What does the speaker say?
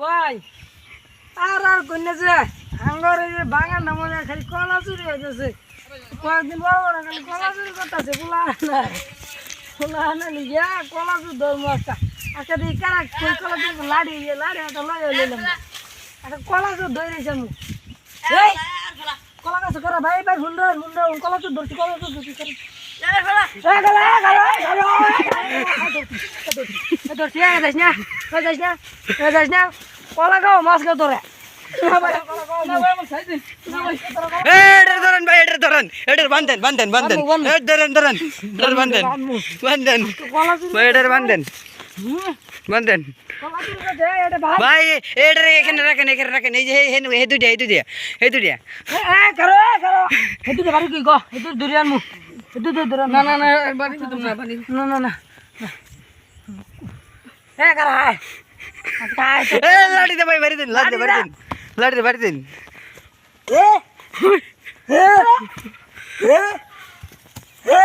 ভাই আর আর কন্যা যে আঙ্গর এই যে বাগান মনে খালি কলা চুরি হইতেছে কয়েকদিন বড় খালি কলা চুরি করতেছে পোলা না পোলা না লিগিয়া কলা চুর ধর্ম একটা আজকে দিয়ে কারা কই কলা চুর লাড়ি ইয়ে লাড়ি একটা লয়ে লইলাম না একটা কলা চুর ধরেছে মু কলা গাছ করা ভাই ভাই হুন্ডা হুন্ডা কলা চুর ধরছি কলা চুর ধরছি করে বান্ধেন বান্ধেন কলা চুর ভাই এটার বান্ধেন বান্ধেন কলা চুর করতে এটা ভাই ভাই এটার এখানে রাখেন এখানে রাখেন। এই যে হে হে- হে দুটিয়া এই দুটিয়া এই এ করো করো। হেতু দে বাড়ি কি গো হেতু দুরিয়ান মু হেতু দে দুরিয়ান না না না বাড়ি না না না না। এ করা হাই কাই তো এ লাড়ি দে ভাই বাড়ি দিন লাড়ি দে বাড়ি দিন লাড়ি দে বাড়ি দিন এ এ এ এ